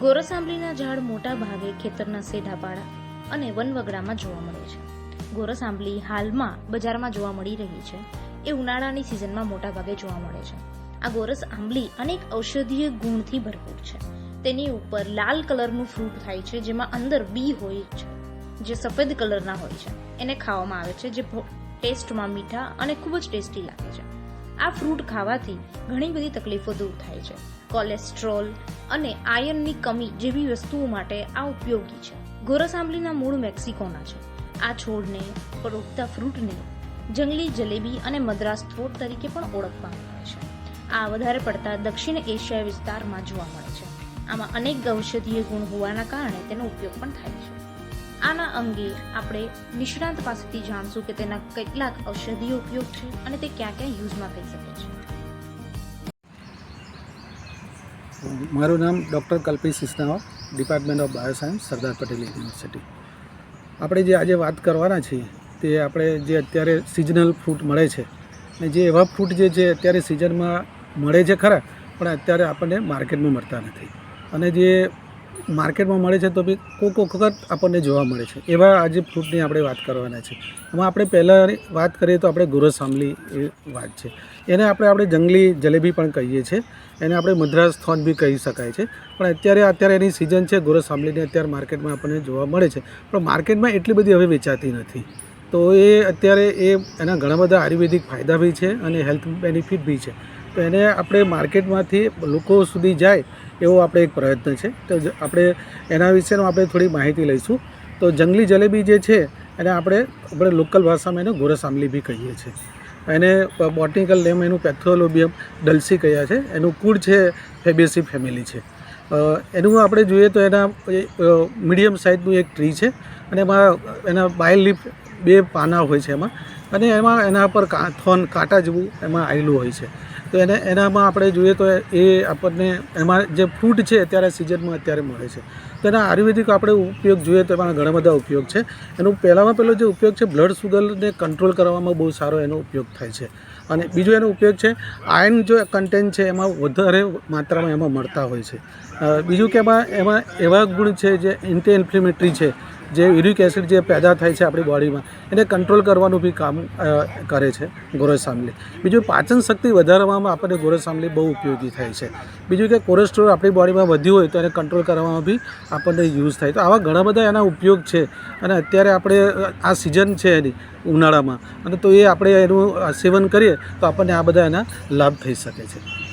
ગોરસાંબલીના ઝાડ મોટા ભાગે ખેતરના સેઢાપાડા અને વનવગડામાં જોવા મળે છે. ગોરસાંબલી હાલમાં બજારમાં જોવા મળી રહી છે. એ ઉનાળાની સિઝનમાં મોટા ભાગે જોવા મળે છે. આ ગોરસ આંબલી અનેક ઔષધીય ગુણથી ભરપૂર છે. તેની ઉપર લાલ કલરનું ફ્રૂટ થાય છે, જેમાં અંદર બી હોય છે, જે સફેદ કલરના હોય છે. એને ખાવામાં આવે છે, જે ટેસ્ટમાં મીઠા અને ખૂબ જ ટેસ્ટી લાગે છે. આ ફ્રૂટ ખાવાથી ઘણી બધી તકલીફો દૂર થાય છે. કોલેસ્ટ્રોલ અને આયર્નની કમી જેવી વસ્તુઓ માટે આ ઉપયોગી છે. ગોરસ આંબલીના મૂળ મેક્સિકોના છે. આ છોડને પરોગતા ફ્રૂટને જંગલી જલેબી અને મદ્રાસ થ્રોટ તરીકે પણ ઓળખવામાં આવે છે. આ વધારે પડતા દક્ષિણ એશિયા વિસ્તારમાં જોવા મળે છે. આમાં અનેક ઔષધીય ગુણ હોવાના કારણે તેનો ઉપયોગ પણ થાય છે. આના અંગે આપણે નિષ્ણાંત પાસેથી જાણશું કે તેના કેટલાક ઔષધીય ઉપયોગ છે અને તે ક્યાં ક્યાં યુઝમાં થઈ શકે છે. મારું નામ ડૉક્ટર કલ્પી સિસનાવા, department of bioscience, Sardar Patel university. આપણે જે આજે વાત કરવાના છીએ, તે આપણે જે અત્યારે સિઝનલ ફ્રૂટ મળે છે અને જે એવા ફ્રૂટ જે છે, અત્યારે સિઝનમાં મળે છે ખરા, પણ અત્યારે આપણને માર્કેટમાં મળતા નથી. અને જે માર્કેટમાં મળે છે તો બી કોક વખત આપણને જોવા મળે છે. એવા આજે ફ્રૂટની આપણે વાત કરવાના છે. એમાં આપણે પહેલાં વાત કરીએ તો આપણે ગુરસ આંબલી એ વાત છે. એને આપણે આપણે જંગલી જલેબી પણ કહીએ છીએ. એને આપણે મદ્રાસ થોન બી કહી શકાય છે. પણ અત્યારે અત્યારે એની સિઝન છે, ગુરસ આંબલીની અત્યારે માર્કેટમાં આપણને જોવા મળે છે. પણ માર્કેટમાં એટલી બધી હવે વેચાતી નથી. તો એ અત્યારે એ એના ઘણા બધા આયુર્વેદિક ફાયદા બી છે અને હેલ્થ બેનિફિટ બી છે. તો એને આપણે માર્કેટમાંથી લોકો સુધી જાય એવો આપણે એક પ્રયત્ન છે. તો આપણે એના વિશેનો આપણે થોડી માહિતી લઈશું. તો જંગલી જલેબી જે છે, એને આપણે આપણે લોકલ ભાષામાં એને ગોરસ આંબલી બી કહીએ છીએ. એને બોટનિકલ નેમ એનું પેથોલોબિયમ ડલસી કહ્યા છે, એનું કુળ છે ફેબેસી ફેમિલી છે. એનું આપણે જોઈએ તો એના મીડિયમ સાઇઝનું એક ટ્રી છે અને એમાં એના બાય બે પાના હોય છે એમાં. અને એમાં એના પર થોન કાંટા જેવું એમાં આવેલું હોય છે. તો એને, એનામાં આપણે જોઈએ તો એ આપણને એમાં જે ફ્રૂટ છે અત્યારે સિઝનમાં અત્યારે મળે છે. તો એના આયુર્વેદિક આપણે ઉપયોગ જોઈએ તો એમાં ઘણા બધા ઉપયોગ છે. એનો પહેલાંમાં પહેલો જે ઉપયોગ છે, બ્લડ શુગરને કંટ્રોલ કરવામાં બહુ સારો એનો ઉપયોગ થાય છે. અને બીજો એનો ઉપયોગ છે આયર્ન જો કન્ટેન્ટ છે એમાં વધારે માત્રામાં એમાં મળતા હોય છે. બીજું કે એમાં એમાં એવા ગુણ છે જે એન્ટી ઇન્ફ્લેમેટરી છે જે યુરિક એસિડ જે પેદા થાય છે આપણી બોડીમાં, એને કંટ્રોલ કરવાનું બી કામ કરે છે ગોરસ આંબલી. બીજું પાચન શક્તિ વધારવામાં આપણને ગોરસ આંબલી બહુ ઉપયોગી થાય છે. બીજું કે કોલેસ્ટ્રોલ આપણી બોડીમાં વધ્યું હોય તો એને કંટ્રોલ કરવામાં બી આપણને યુઝ થાય. તો આવા ઘણા બધા એના ઉપયોગ છે અને અત્યારે આપણે, આ સિઝન છે એની ઉનાળામાં, અને તો એ આપણે એનું સેવન કરીએ તો આપણને આ બધા એના લાભ થઈ શકે છે.